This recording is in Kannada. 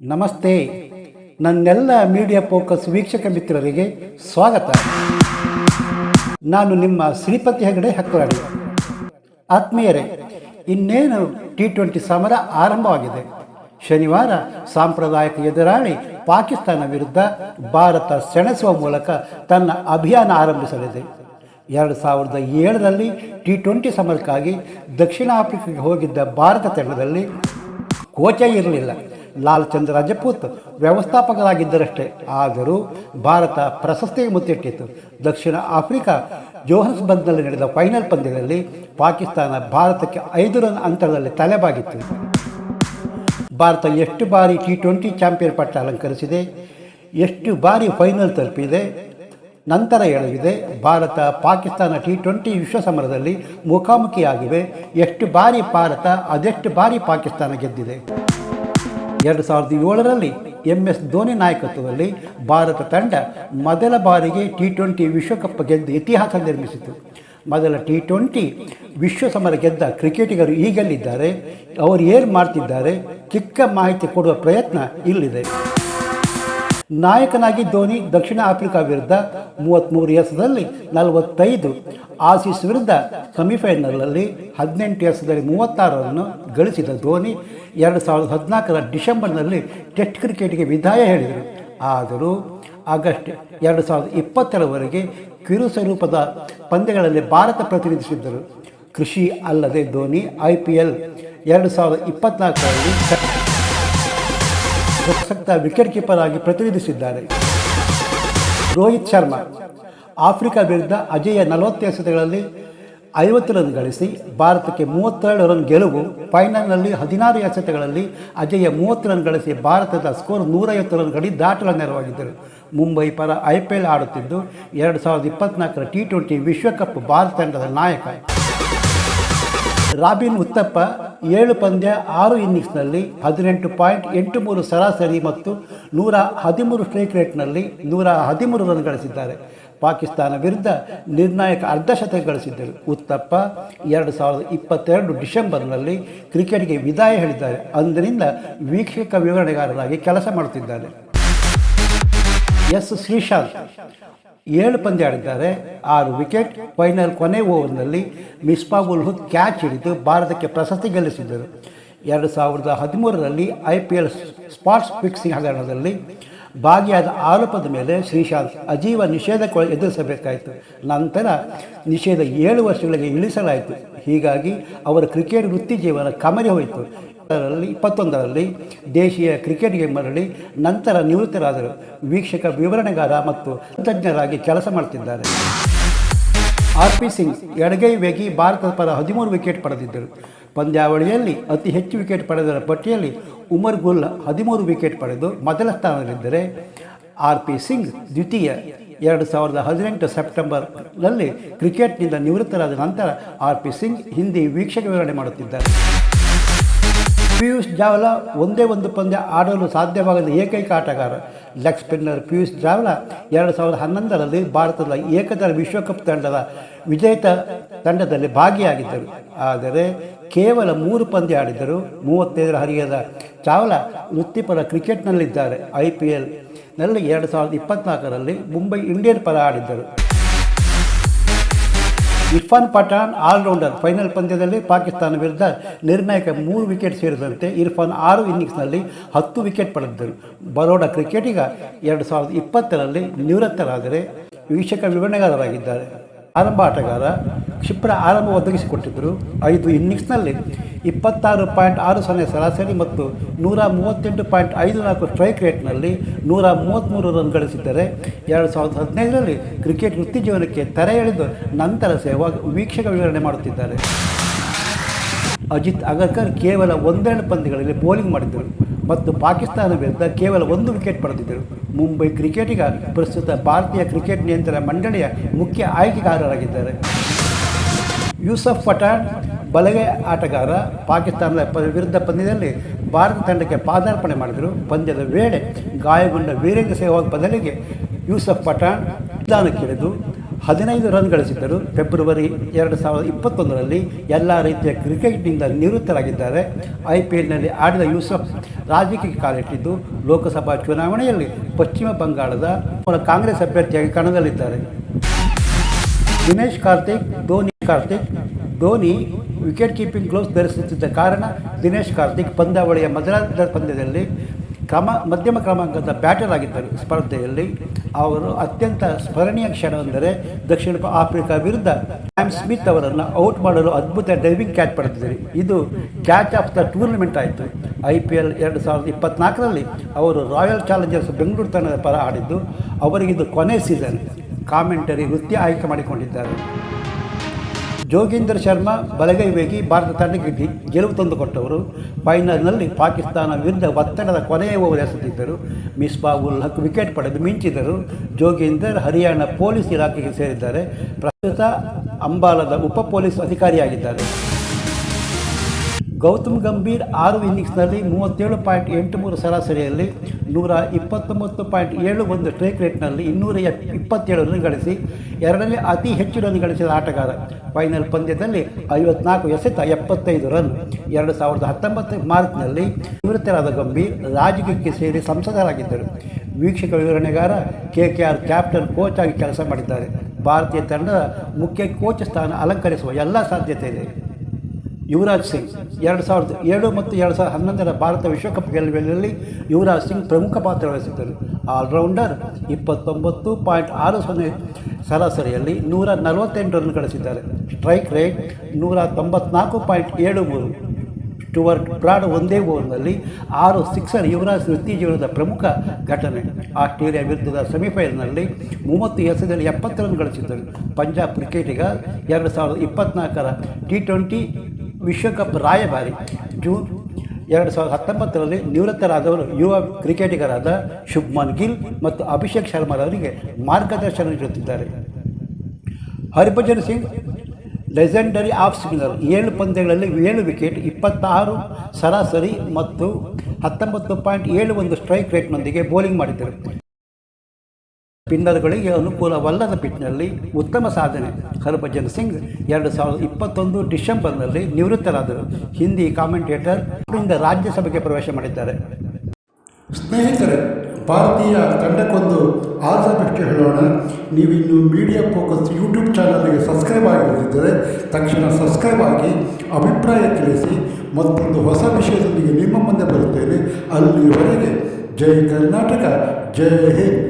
ನಮಸ್ತೆ. ನನ್ನೆಲ್ಲ ಮೀಡಿಯಾ ಫೋಕಸ್ ವೀಕ್ಷಕ ಮಿತ್ರರಿಗೆ ಸ್ವಾಗತ. ನಾನು ನಿಮ್ಮ ಶ್ರೀಪತಿ ಹೆಗಡೆ ಹಕ್ಕರಾಡಿ ಆತ್ಮೀಯರೇ, ಇನ್ನೇನು ಟಿ ಟ್ವೆಂಟಿ ಸಮರ ಆರಂಭವಾಗಿದೆ? ಶನಿವಾರ ಸಾಂಪ್ರದಾಯಿಕ ಎದುರಾಳಿ ಪಾಕಿಸ್ತಾನ ವಿರುದ್ಧ ಭಾರತ ಸೆಣಸುವ ಮೂಲಕ ತನ್ನ ಅಭಿಯಾನ ಆರಂಭಿಸಲಿದೆ. ಎರಡು ಸಾವಿರದ ಏಳರಲ್ಲಿ ಟಿ ಟ್ವೆಂಟಿ ಸಮರಕ್ಕಾಗಿ ದಕ್ಷಿಣ ಆಫ್ರಿಕಾಗೆ ಹೋಗಿದ್ದ ಭಾರತ ತಂಡದಲ್ಲಿ ಕೋಚೇ ಇರಲಿಲ್ಲ. ಲಾಲ್ ಚಂದ್ರ ರಜಪೂತ್ ವ್ಯವಸ್ಥಾಪಕರಾಗಿದ್ದರಷ್ಟೇ. ಆದರೂ ಭಾರತ ಪ್ರಶಸ್ತಿ ಮುತ್ತಿಟ್ಟಿತ್ತು ದಕ್ಷಿಣ ಆಫ್ರಿಕಾ ಜೋಹನ್ಸ್ಬರ್ಗ್ನಲ್ಲಿ ನಡೆದ ಫೈನಲ್ ಪಂದ್ಯದಲ್ಲಿ ಪಾಕಿಸ್ತಾನ ಭಾರತಕ್ಕೆ ಐದು ರನ್ ಅಂತರದಲ್ಲಿ ತಲೆಬಾಗಿತ್ತು. ಭಾರತ ಎಷ್ಟು ಬಾರಿ ಟಿ ಟ್ವೆಂಟಿ ಚಾಂಪಿಯನ್ ಪಟ್ಟ ಅಲಂಕರಿಸಿದೆ, ಎಷ್ಟು ಬಾರಿ ಫೈನಲ್ ತಲುಪಿದೆ ನಂತರ ಹೇಳಲಿದೆ ಭಾರತ, ಪಾಕಿಸ್ತಾನ ಟಿ ಟ್ವೆಂಟಿ ವಿಶ್ವ ಸಮರದಲ್ಲಿ ಮುಖಾಮುಖಿಯಾಗಿವೆ. ಎಷ್ಟು ಬಾರಿ ಭಾರತ, ಅದೆಷ್ಟು ಬಾರಿ ಪಾಕಿಸ್ತಾನ ಗೆದ್ದಿದೆ? ಎರಡು ಸಾವಿರದ ಏಳರಲ್ಲಿ ಎಂ ಎಸ್ ಧೋನಿ ನಾಯಕತ್ವದಲ್ಲಿ ಭಾರತ ತಂಡ ಮೊದಲ ಬಾರಿಗೆ ಟಿ ಟ್ವೆಂಟಿ ವಿಶ್ವಕಪ್ ಗೆದ್ದು ಇತಿಹಾಸ ನಿರ್ಮಿಸಿತು. ಮೊದಲ ಟಿ ಟ್ವೆಂಟಿ ವಿಶ್ವ ಸಮರ ಗೆದ್ದ ಕ್ರಿಕೆಟಿಗರು ಈಗಲ್ಲಿದ್ದಾರೆ. ಅವರು ಏನು ಮಾಡ್ತಿದ್ದಾರೆ? ಚಿಕ್ಕ ಮಾಹಿತಿ ಕೊಡುವ ಪ್ರಯತ್ನ ಇಲ್ಲಿದೆ. ನಾಯಕನಾಗಿ ಧೋನಿ ದಕ್ಷಿಣ ಆಫ್ರಿಕಾ ವಿರುದ್ಧ ಮೂವತ್ತ್ಮೂರು ಎಸದಲ್ಲಿ ನಲವತ್ತೈದು. ಆಸೀಸ್ ವಿರುದ್ಧ ಸೆಮಿಫೈನಲ್ನಲ್ಲಿ ಹದಿನೆಂಟು ಎಸದಲ್ಲಿ ಮೂವತ್ತಾರರನ್ನು ಗಳಿಸಿದ ಧೋನಿ ಎರಡು ಸಾವಿರದ ಹದಿನಾಲ್ಕರ ಡಿಸೆಂಬರ್ನಲ್ಲಿ ಟೆಸ್ಟ್ ಕ್ರಿಕೆಟ್ಗೆ ವಿದಾಯ ಹೇಳಿದರು. ಆದರೂ ಆಗಸ್ಟ್ ಎರಡು ಸಾವಿರದ ಇಪ್ಪತ್ತರವರೆಗೆ ಕಿರು ಸ್ವರೂಪದ ಪಂದ್ಯಗಳಲ್ಲಿ ಭಾರತ ಪ್ರತಿನಿಧಿಸಿದ್ದರು. ಕೃಷಿ ಅಲ್ಲದೆ ಧೋನಿ ಐ ಪಿ ಎಲ್ ಎರಡು ಸಾವಿರದ ಇಪ್ಪತ್ನಾಲ್ಕರಲ್ಲಿ ಪ್ರಸಕ್ತ ವಿಕೆಟ್ ಕೀಪರ್ ಆಗಿ ಪ್ರತಿನಿಧಿಸಿದ್ದಾರೆ. ರೋಹಿತ್ ಶರ್ಮಾ, ಆಫ್ರಿಕಾ ವಿರುದ್ಧ ಅಜೇಯ ನಲವತ್ತು ಎಸೆತಗಳಲ್ಲಿ ಐವತ್ತು ರನ್ ಗಳಿಸಿ ಭಾರತಕ್ಕೆ ಮೂವತ್ತೆರಡು ರನ್ ಗೆಲುವು. ಫೈನಲ್ನಲ್ಲಿ ಹದಿನಾರು ಎಸೆತಗಳಲ್ಲಿ ಅಜಯ ಮೂವತ್ತು ರನ್ ಗಳಿಸಿ ಭಾರತದ ಸ್ಕೋರ್ ನೂರೈವತ್ತು ರನ್ ಗಡಿ ದಾಟಲು ನೆರವಾಗಿದ್ದರು. ಮುಂಬೈ ಪರ ಐ ಪಿ ಎಲ್ ಆಡುತ್ತಿದ್ದು, ಎರಡು ಸಾವಿರದ ಇಪ್ಪತ್ನಾಲ್ಕರ ಟಿ ಟ್ವೆಂಟಿ ವಿಶ್ವಕಪ್ ಭಾರತ ತಂಡದ ನಾಯಕ. ರಾಬಿನ್ ಉತ್ತಪ್ಪ ಏಳು ಪಂದ್ಯ ಆರು ಇನ್ನಿಂಗ್ಸ್ನಲ್ಲಿ ಹದಿನೆಂಟು ಪಾಯಿಂಟ್ ಎಂಟು ಮೂರು ಸರಾಸರಿ ಮತ್ತು ನೂರ ಹದಿಮೂರು ಸ್ಟ್ರೈಕ್ ರೇಟ್ನಲ್ಲಿ ನೂರ ಹದಿಮೂರು ರನ್ ಗಳಿಸಿದ್ದಾರೆ. ಪಾಕಿಸ್ತಾನ ವಿರುದ್ಧ ನಿರ್ಣಾಯಕ ಅರ್ಧಶತಕ ಗಳಿಸಿದ್ದರು. ಉತ್ತಪ್ಪ ಎರಡು ಸಾವಿರದ ಇಪ್ಪತ್ತೆರಡು ಡಿಸೆಂಬರ್ನಲ್ಲಿ ಕ್ರಿಕೆಟ್ಗೆ ವಿದಾಯ ಹೇಳಿದ್ದಾರೆ. ಅಂದಿನಿಂದ ವೀಕ್ಷಕ ವಿವರಣೆಗಾರರಾಗಿ ಕೆಲಸ ಮಾಡುತ್ತಿದ್ದಾರೆ. ಎಸ್ ಶ್ರೀಶಾಂತ್ ಏಳು ಪಂದ್ಯ ಆಡಿದ್ದಾರೆ. ಆರು ವಿಕೆಟ್ ಫೈನಲ್ ಕೊನೆ ಓವರ್ನಲ್ಲಿ ಮಿಸ್ಬಾಬುಲ್ ಹುದ್ ಕ್ಯಾಚ್ ಹಿಡಿದು ಭಾರತಕ್ಕೆ ಪ್ರಶಸ್ತಿ ಗೆಲ್ಲಿಸಿದ್ದರು. ಎರಡು ಸಾವಿರದ ಹದಿಮೂರರಲ್ಲಿ I P L spots fixing ಹಗರಣದಲ್ಲಿ ಭಾಗಿಯಾದ ಆರೋಪದ ಮೇಲೆ ಶ್ರೀಶಾಂತ್ ಅಜೀವ ನಿಷೇಧಕ್ಕೆ ಎದುರಿಸಬೇಕಾಯಿತು. ನಂತರ ನಿಷೇಧ ಏಳು ವರ್ಷಗಳಿಗೆ ಇಳಿಸಲಾಯಿತು. ಹೀಗಾಗಿ ಅವರ ಕ್ರಿಕೆಟ್ ವೃತ್ತಿ ಜೀವನ ಕಮರಿ ಹೋಯಿತು. ಅದರಲ್ಲಿ ಇಪ್ಪತ್ತೊಂದರಲ್ಲಿ ದೇಶೀಯ ಕ್ರಿಕೆಟ್ಗೆ ಮರಳಿ ನಂತರ ನಿವೃತ್ತರಾದರು. ವೀಕ್ಷಕ ವಿವರಣೆಗಾರ ಮತ್ತು ತಜ್ಞರಾಗಿ ಕೆಲಸ ಮಾಡುತ್ತಿದ್ದಾರೆ ಆರ್ ಪಿ ಸಿಂಗ್ ಎಡಗೈ ವೇಗಿ ಭಾರತದ ಪರ ಹದಿಮೂರು ವಿಕೆಟ್ ಪಡೆದಿದ್ದರು. ಪಂದ್ಯಾವಳಿಯಲ್ಲಿ ಅತಿ ಹೆಚ್ಚು ವಿಕೆಟ್ ಪಡೆದರ ಪಟ್ಟಿಯಲ್ಲಿ ಉಮರ್ ಗುಲ್ ಹದಿಮೂರು ವಿಕೆಟ್ ಪಡೆದು ಮೊದಲ ಸ್ಥಾನದಲ್ಲಿದ್ದರೆ ಆರ್ ಪಿ ಸಿಂಗ್ ದ್ವಿತೀಯ. ಎರಡು ಸಾವಿರದ ಹದಿನೆಂಟು ಸೆಪ್ಟೆಂಬರ್ನಲ್ಲಿ ಕ್ರಿಕೆಟ್ನಿಂದ ನಿವೃತ್ತರಾದ ನಂತರ ಆರ್ ಪಿ ಸಿಂಗ್ ಹಿಂದಿ ವೀಕ್ಷಕ ವಿವರಣೆ ಮಾಡುತ್ತಿದ್ದಾರೆ. ಪಿಯೂಷ್ ಜಾವ್ಲಾ ಒಂದೇ ಒಂದು ಪಂದ್ಯ ಆಡಲು ಸಾಧ್ಯವಾಗದ ಏಕೈಕ ಆಟಗಾರ. ಲೆಗ್ ಸ್ಪಿನ್ನರ್ ಪಿಯೂಷ್ ಜಾವ್ಲಾ ಎರಡು ಸಾವಿರದ ಹನ್ನೊಂದರಲ್ಲಿ ಭಾರತದ ಏಕದಳ ವಿಶ್ವಕಪ್ ತಂಡದ ವಿಜೇತ ತಂಡದಲ್ಲಿ ಭಾಗಿಯಾಗಿದ್ದರು. ಆದರೆ ಕೇವಲ ಮೂರು ಪಂದ್ಯ ಆಡಿದರು ಮೂವತ್ತೈದರ ಹರಿಯದ ಚಾವ್ಲಾ ವೃತ್ತಿಪರ ಕ್ರಿಕೆಟ್ನಲ್ಲಿದ್ದಾರೆ. ಐ ಪಿ ಎಲ್ನಲ್ಲಿ ಎರಡು ಸಾವಿರದ ಇಪ್ಪತ್ನಾಲ್ಕರಲ್ಲಿ ಮುಂಬೈ ಇಂಡಿಯನ್ ಪರ ಆಡಿದ್ದರು. ಇರ್ಫಾನ್ ಪಠಾಣ್ ಆಲ್ರೌಂಡರ್ ಫೈನಲ್ ಪಂದ್ಯದಲ್ಲಿ ಪಾಕಿಸ್ತಾನ ವಿರುದ್ಧ ನಿರ್ಣಾಯಕ ಮೂರು ವಿಕೆಟ್ ಸೇರಿದಂತೆ ಇರ್ಫಾನ್ ಆರು ಇನ್ನಿಂಗ್ಸ್ನಲ್ಲಿ ಹತ್ತು ವಿಕೆಟ್ ಪಡೆದಿದ್ದರು. ಬರೋಡಾ ಕ್ರಿಕೆಟಿಗ ಎರಡು ಸಾವಿರದ ಇಪ್ಪತ್ತರಲ್ಲಿ ನಿವೃತ್ತರಾದರೆ ವೀಕ್ಷಕ ವಿವರಣೆಗಾರರಾಗಿದ್ದಾರೆ. ಆರಂಭ ಆಟಗಾರ ಕ್ಷಿಪ್ರ ಆರಂಭ ಒದಗಿಸಿಕೊಟ್ಟಿದ್ದರು. ಐದು ಇನ್ನಿಂಗ್ಸ್ನಲ್ಲಿ ಇಪ್ಪತ್ತಾರು ಪಾಯಿಂಟ್ ಆರು ಸೊನ್ನೆ ಸರಾಸರಿ ಮತ್ತು ನೂರ ಮೂವತ್ತೆಂಟು ಪಾಯಿಂಟ್ ಐದು ನಾಲ್ಕು ಸ್ಟ್ರೈಕ್ ರೇಟ್ನಲ್ಲಿ ನೂರ ಮೂವತ್ತ್ಮೂರು ರನ್ ಗಳಿಸಿದ್ದರೆ, ಎರಡು ಸಾವಿರದ ಹದಿನೈದರಲ್ಲಿ ಕ್ರಿಕೆಟ್ ವೃತ್ತಿ ಜೀವನಕ್ಕೆ ತೆರೆ ಎಳೆದು ನಂತರ ಸೇವಾ ವೀಕ್ಷಕ ವಿವರಣೆ ಮಾಡುತ್ತಿದ್ದಾರೆ. ಅಜಿತ್ ಅಗರ್ಕರ್ ಕೇವಲ ಒಂದೆರಡು ಪಂದ್ಯಗಳಲ್ಲಿ ಬೌಲಿಂಗ್ ಮಾಡಿದ್ದರು. ಮತ್ತು ಪಾಕಿಸ್ತಾನ ವಿರುದ್ಧ ಕೇವಲ ಒಂದು ವಿಕೆಟ್ ಪಡೆದಿದ್ದರು. ಮುಂಬೈ ಕ್ರಿಕೆಟಿಗ ಪ್ರಸ್ತುತ ಭಾರತೀಯ ಕ್ರಿಕೆಟ್ ನಿಯಂತ್ರಣ ಮಂಡಳಿಯ ಮುಖ್ಯ ಆಯ್ಕೆಗಾರರಾಗಿದ್ದಾರೆ. ಯೂಸಫ್ ಪಠಾಣ್, ಬಲಗೈ ಆಟಗಾರ, ಪಾಕಿಸ್ತಾನದ ವಿರುದ್ಧ ಪಂದ್ಯದಲ್ಲಿ ಭಾರತ ತಂಡಕ್ಕೆ ಪಾದಾರ್ಪಣೆ ಮಾಡಿದರು. ಪಂದ್ಯದ ವೇಳೆ ಗಾಯಗೊಂಡ ವೀರೇಂದ್ರ ಸೆಹ್ವಾಗ್ ಬದಲಿಗೆ ಯೂಸಫ್ ಪಠಾಣ್ ನಿಲ್ದಾಣಕ್ಕಿಳಿದು ಹದಿನೈದು ರನ್ ಗಳಿಸಿದ್ದರು. ಫೆಬ್ರವರಿ ಎರಡು ಸಾವಿರದ ಇಪ್ಪತ್ತೊಂದರಲ್ಲಿ ಎಲ್ಲ ರೀತಿಯ ಕ್ರಿಕೆಟ್ನಿಂದ ನಿವೃತ್ತರಾಗಿದ್ದಾರೆ. ಐ ಪಿ ಎಲ್ನಲ್ಲಿ ಆಡಿದ ಯೂಸಫ್ ರಾಜಕೀಯ ಕಾಲಿಟ್ಟಿದ್ದು, ಲೋಕಸಭಾ ಚುನಾವಣೆಯಲ್ಲಿ ಪಶ್ಚಿಮ ಬಂಗಾಳದ ಕಾಂಗ್ರೆಸ್ ಅಭ್ಯರ್ಥಿಯಾಗಿ ಕಣದಲ್ಲಿದ್ದಾರೆ. Dinesh Karthik, Dhoni Karthik, Dhoni wicket keeping gloves ಧರಿಸುತ್ತಿದ್ದ ಕಾರಣ ದಿನೇಶ್ ಕಾರ್ತಿಕ್ ಪಂದ್ಯಾವಳಿಯ ಮೊದಲ ಪಂದ್ಯದಲ್ಲಿ ಕ್ರಮ, ಮಧ್ಯಮ ಕ್ರಮಾಂಕದ ಬ್ಯಾಟರ್ ಆಗಿದ್ದರು ಸ್ಪರ್ಧೆಯಲ್ಲಿ. ಅವರು ಅತ್ಯಂತ ಸ್ಮರಣೀಯ ಕ್ಷಣವೆಂದರೆ ದಕ್ಷಿಣ ಆಫ್ರಿಕಾ ವಿರುದ್ಧ ಸ್ಯಾಮ್ ಸ್ಮಿತ್ ಅವರನ್ನು ಔಟ್ ಮಾಡಲು ಅದ್ಭುತ ಡೈವಿಂಗ್ ಕ್ಯಾಚ್ ಪಡೆದಿದ್ದರು. ಇದು ಕ್ಯಾಚ್ ಆಫ್ ದ ಟೂರ್ನಮೆಂಟ್ ಆಯಿತು. ಐ ಪಿ ಎಲ್ ಎರಡು ಸಾವಿರದ ಇಪ್ಪತ್ತ್ನಾಲ್ಕರಲ್ಲಿ ಅವರು ರಾಯಲ್ ಚಾಲೆಂಜರ್ಸ್ ಬೆಂಗಳೂರು ತಂಡದ ಪರ ಆಡಿದ್ದು ಅವರಿಗಿದು ಕೊನೆ ಸೀಸನ್ ಕಾಮೆಂಟರಿ ವೃತ್ತಿ ಆಯ್ಕೆ ಮಾಡಿಕೊಂಡಿದ್ದಾರೆ. ಜೋಗೇಂದ್ರ ಶರ್ಮಾ ಬಲಗೈ ವೇಗಿ ಭಾರತ ತಂಡಕ್ಕೆ ಗೆಲುವು ತಂದುಕೊಟ್ಟವರು ಫೈನಲ್ನಲ್ಲಿ ಪಾಕಿಸ್ತಾನ ವಿರುದ್ಧ ಒತ್ತಡದ ಕೊನೆಯ ಓವರ್ ಎಸೆದಿದ್ದರು. ಮಿಸ್ಬಾ ಉಲ್ ಹಕ್ ವಿಕೆಟ್ ಪಡೆದು ಮಿಂಚಿದರು. ಜೋಗೀಂದರ್ ಹರಿಯಾಣ ಪೊಲೀಸ್ ಇಲಾಖೆಗೆ ಸೇರಿದ್ದಾರೆ. ಪ್ರಸ್ತುತ ಅಂಬಾಲದ ಉಪ ಪೊಲೀಸ್ ಅಧಿಕಾರಿಯಾಗಿದ್ದಾರೆ. ಗೌತಮ್ ಗಂಭೀರ್ ಆರು ಇನ್ನಿಂಗ್ಸ್ನಲ್ಲಿ ಮೂವತ್ತೇಳು ಪಾಯಿಂಟ್ ಎಂಟು ಮೂರು ಸರಾಸರಿಯಲ್ಲಿ ನೂರ ಇಪ್ಪತ್ತೊಂಬತ್ತು ಪಾಯಿಂಟ್ ಏಳು ಒಂದು ಸ್ಟ್ರೈಕ್ ರೇಟ್ನಲ್ಲಿ ಇನ್ನೂರ ಇಪ್ಪತ್ತೇಳು ರನ್ ಗಳಿಸಿ ಎರಡನೇ ಅತಿ ಹೆಚ್ಚು ರನ್ ಗಳಿಸಿದ ಆಟಗಾರ. ಫೈನಲ್ ಪಂದ್ಯದಲ್ಲಿ ಐವತ್ನಾಲ್ಕು ಎಸೆತ ಎಪ್ಪತ್ತೈದು ರನ್. ಎರಡು ಸಾವಿರದ ಹತ್ತೊಂಬತ್ತು ಮಾರ್ಚ್ನಲ್ಲಿ ನಿವೃತ್ತರಾದ ಗಂಭೀರ್ ರಾಜಕೀಯಕ್ಕೆ ಸೇರಿ ಸಂಸದರಾಗಿದ್ದರು. ವೀಕ್ಷಕ ವಿವರಣೆಗಾರ K K R captain coach ಆಗಿ ಕೆಲಸ ಮಾಡಿದ್ದಾರೆ. ಭಾರತೀಯ ತಂಡದ ಮುಖ್ಯ ಕೋಚ್ ಸ್ಥಾನ ಅಲಂಕರಿಸುವ ಎಲ್ಲ ಸಾಧ್ಯತೆ ಇದೆ. ಯುವರಾಜ್ ಸಿಂಗ್. ಎರಡು ಸಾವಿರದ ಏಳು ಮತ್ತು ಎರಡು ಸಾವಿರದ ಹನ್ನೊಂದರ ಭಾರತ ವಿಶ್ವಕಪ್ ಗೆಲುವಿನಲ್ಲಿ ಯುವರಾಜ್ ಸಿಂಗ್ ಪ್ರಮುಖ ಪಾತ್ರ ವಹಿಸಿದ್ದರು. ಆಲ್ರೌಂಡರ್ ಇಪ್ಪತ್ತೊಂಬತ್ತು ಪಾಯಿಂಟ್ ಆರು ಸೊನ್ನೆ ಸರಾಸರಿಯಲ್ಲಿ ನೂರ ನಲವತ್ತೆಂಟು ರನ್ ಗಳಿಸಿದ್ದಾರೆ. ಸ್ಟ್ರೈಕ್ ರೇಟ್ ನೂರ ತೊಂಬತ್ನಾಲ್ಕು ಪಾಯಿಂಟ್ ಏಳು ಮೂರು. ಸ್ಟುವರ್ಟ್ ಬ್ರಾಡ್ ಒಂದೇ ಓವರ್ನಲ್ಲಿ ಆರು ಸಿಕ್ಸರ್ ಯುವರಾಜ್ ವೃತ್ತಿ ಜೀವನದ ಪ್ರಮುಖ ಘಟನೆ. ಆಸ್ಟ್ರೇಲಿಯಾ ವಿರುದ್ಧದ ಸೆಮಿಫೈನಲ್ನಲ್ಲಿ ಮೂವತ್ತು ಎಸೆದಲ್ಲಿ ಎಪ್ಪತ್ತು ರನ್ ಗಳಿಸಿದ್ದರು. ಪಂಜಾಬ್ ಕ್ರಿಕೆಟಿಗ ಎರಡು ಸಾವಿರದ ಇಪ್ಪತ್ನಾಲ್ಕರ ಟಿ ಟ್ವೆಂಟಿ ವಿಶ್ವಕಪ್ ರಾಯಭಾರಿ ಜೂನ್ ಎರಡು ಸಾವಿರದ ಹತ್ತೊಂಬತ್ತರಲ್ಲಿ ನಿವೃತ್ತರಾದವರು ಯುವ ಕ್ರಿಕೆಟಿಗರಾದ ಶುಭ್ಮನ್ ಗಿಲ್ ಮತ್ತು ಅಭಿಷೇಕ್ ಶರ್ಮಾರವರಿಗೆ ಮಾರ್ಗದರ್ಶನ ನೀಡುತ್ತಿದ್ದಾರೆ. Harbhajan Singh, legendary off spinner, ಏಳು ಪಂದ್ಯಗಳಲ್ಲಿ ಏಳು ವಿಕೆಟ್, ಇಪ್ಪತ್ತಾರು ಸರಾಸರಿ ಮತ್ತು ಹತ್ತೊಂಬತ್ತು ಪಾಯಿಂಟ್ ಏಳು ಒಂದು ಸ್ಟ್ರೈಕ್ ರೇಟ್ನೊಂದಿಗೆ ಬೌಲಿಂಗ್ ಮಾಡಿದ್ದರು. ಸ್ಪಿನ್ನರ್ಗಳಿಗೆ ಅನುಕೂಲವಲ್ಲದ ಪಿಚ್ನಲ್ಲಿ ಉತ್ತಮ ಸಾಧನೆ. ಹರ್ಭಜನ್ ಸಿಂಗ್ ಎರಡು ಸಾವಿರದ ಇಪ್ಪತ್ತೊಂದು ಡಿಸೆಂಬರ್ನಲ್ಲಿ ನಿವೃತ್ತರಾದರು. ಹಿಂದಿ ಕಾಮೆಂಟೇಟರ್ ಇಂದ ರಾಜ್ಯಸಭೆಗೆ ಪ್ರವೇಶ ಮಾಡಿದ್ದಾರೆ. ಸ್ನೇಹಿತರೆ, ಭಾರತೀಯ ತಂಡಕ್ಕೊಂದು ಬೆಸ್ಟ್ ಹೇಳೋಣ. ನೀವಿನ್ನು ಮೀಡಿಯಾ ಫೋಕಸ್ ಯೂಟ್ಯೂಬ್ ಚಾನಲ್ಗೆ ಸಬ್ಸ್ಕ್ರೈಬ್ ಆಗಿರದಿದ್ದರೆ ತಕ್ಷಣ ಸಬ್ಸ್ಕ್ರೈಬ್ ಆಗಿ ಅಭಿಪ್ರಾಯ ತಿಳಿಸಿ. ಮತ್ತೊಂದು ಹೊಸ ವಿಷಯದೊಂದಿಗೆ ನಿಮ್ಮ ಮುಂದೆ ಬರುತ್ತೇನೆ. ಅಲ್ಲಿವರೆಗೆ ಜೈ ಕರ್ನಾಟಕ, ಜೈ ಹಿಂದ್.